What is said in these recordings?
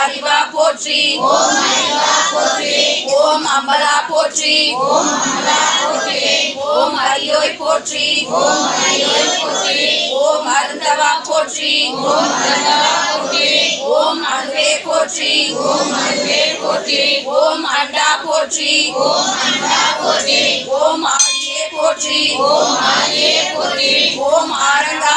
அறிவா போற்றி. ஓம் அம்பலா போற்றி. ஓம் அரியோய் போற்றி. ஓம் அருந்தவா போற்றி. ஓம் அருவே போற்றி. ஓம் அண்டா போற்றி. ஓம் ஆடியே போற்றி. ஓம் ஆரங்கா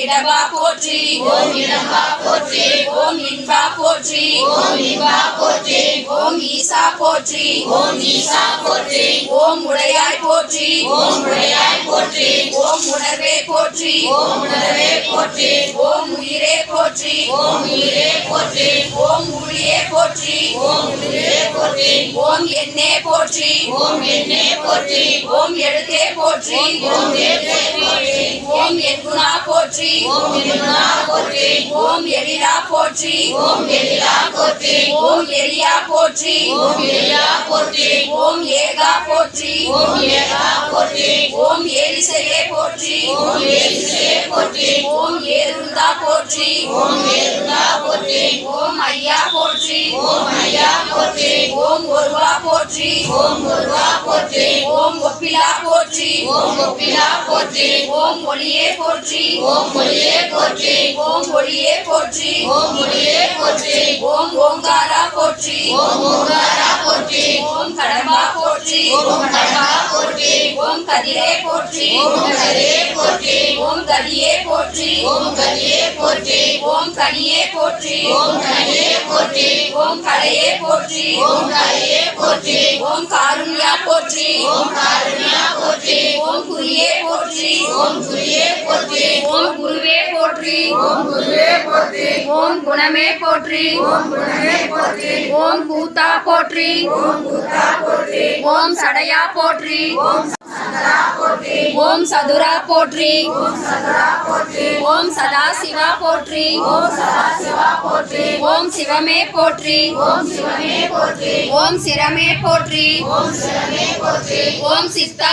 இறைவா போற்றி ஓம் இடவா போற்றி ஓம் இன்பா போற்றி ஓம் ஈசா போற்றி ஓம் உடையாய் போற்றி ஓம் உணர்வே போற்றி ஓம் உயிரே போற்றி ஓம் உயிரே போற்றி ஓம் எண்ணே போற்றி ஓம் எழுத்தே போற்றி ஓம் எண்குணா போற்றி ஓம் எழிலா போற்றி ஓம் எலியா போற்றி ஓம் ஏகா போற்றி ஓம் ஏலிசையே போற்றி ஓம் ஏருந்தா போற்றி ஓம் ஐயா போற்றி ஓம் ஒருவா போற்றி. ஓம் ஒப்பிலா போற்றி. ஓம் ஒளியே போற்றி. ஓம் ஒளியே போற்றி ஓம் ஓங்காரா போற்றி. ஓம் கடம்பா போற்றி. ஓம் கதிரே போற்றி. ஓம் கதியே போற்றி. ஓம் கனியே போற்றி. ஓம் கலையே போற்றி. ஓம் காருண்யா போற்றி. ஓம் குறியே போற்றி ஓம் குருவே போற்றி ஓம் குணமே போற்றி ஓம் கூத்தா போற்றி ஓம் சடையா போற்றி ஓம் சதுரா போற்றி ஓம் சதா சிவா போற்றி ஓம் சிவமே போற்றி ஓம் சிரமே போற்றி ஓம் சித்தா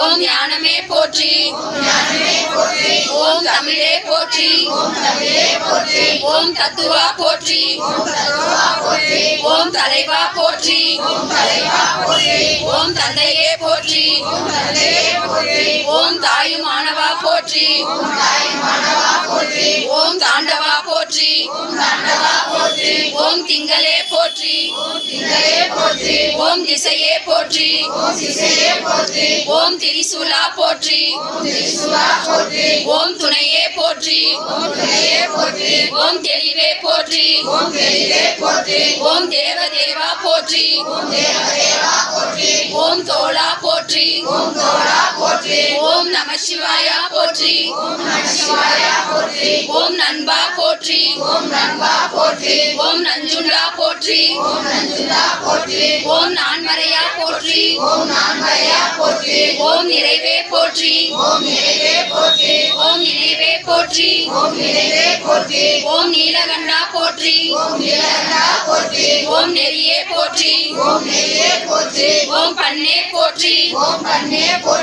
ஓம் ஞானமே போற்றி. ஓம் தமிழே போற்றி. ஓம் தத்துவா போற்றி. ஓம் தலைவா போற்றி. ஓம் தந்தையே போற்றி. ஓம் தாயுமானவா போற்றி. தாண்டவா போற்றி ஓம் திங்களே போற்றி ஓம் திசையே போற்றி ஓம் திரிசூலா போற்றி ஓம் துணையே போற்றி ஓம் தெளிவே போற்றி ஓம் தேவதேவா போற்றி ஓம் தோளா போற்றி ஓம் நம சிவாயா போற்றி ஓம் நண்பா போற்றி ஓம் நஞ்சுண்டா போற்றி ஓம் நான்மறையா போற்றி ஓம் நிறைவே போற்றி ஓம் நினைவே போற்றி ஓம் நீலகண்டா போற்றி ஓம் நெறியே போற்றி ஓம் பண்ணே போற்றி ஓம்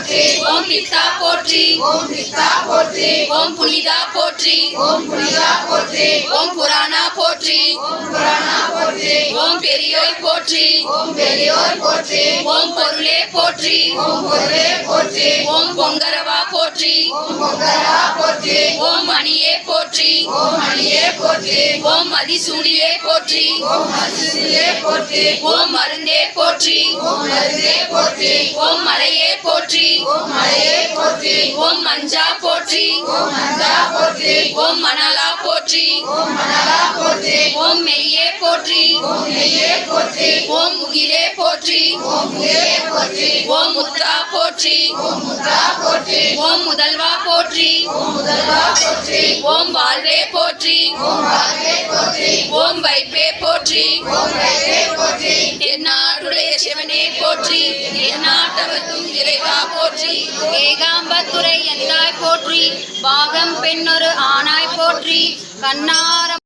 பித்தா போற்றி. ஓம் நித்தா போற்றி. ஓம் புனிதா போற்றி. ஓம் புனிதா போற்றி. ஓம் புராணா போற்றி. ஓம் புராணா போற்றி. ஓம் பெரியோய் போற்றி. ஓம் பெரியோர் போற்றி. ஓம் பொருளே போற்றி. ஓம் பொருளே போற்றி. ஓம் பொங்கரவா போற்றி. ஓம் பொங்கரவா போற்றி. ஓம் மணியே போற்றி. ஓம் மணியே போற்றி. ஓம் மதிசூடியே போற்றி. ஓம் மதிசூடியே போற்றி. ஓம் மருந்தே போற்றி. ஓம் மருந்தே போற்றி. ஓம் மலையே போற்றி. ஓம் மலையே போற்றி ஓம் மஞ்சா போற்றி. ஓம் மஞ்சா போற்றி ஓம் மணலா போற்றி. ஓம் மணலா போற்றி ஓம் மெய்யே போற்றி. ஓம் மெய்யே போற்றி ஓம் முகிலே போற்றி. ஓம் முகிலே போற்றி ஓம் முத்தா போற்றி. ஓம் முத்தா போற்றி ஓம் முதல்வா போற்றி. ஓம் முதல்வா போற்றி ஓம் வாழ்வே போற்றி. ஓம் வாழ்வே போற்றி ஓம் வைப்பே போற்றி. ஓம் வைப்பே போற்றி எந்நாட்டுடைய சிவனே போற்றி. எந்நாட்டவர்க்கும் இறை போற்றி. ஏகாம்பத்துரை எந்தாய் போற்றி? பாகம் பெண்ணொரு ஆனாய் போற்றி. கண்ணார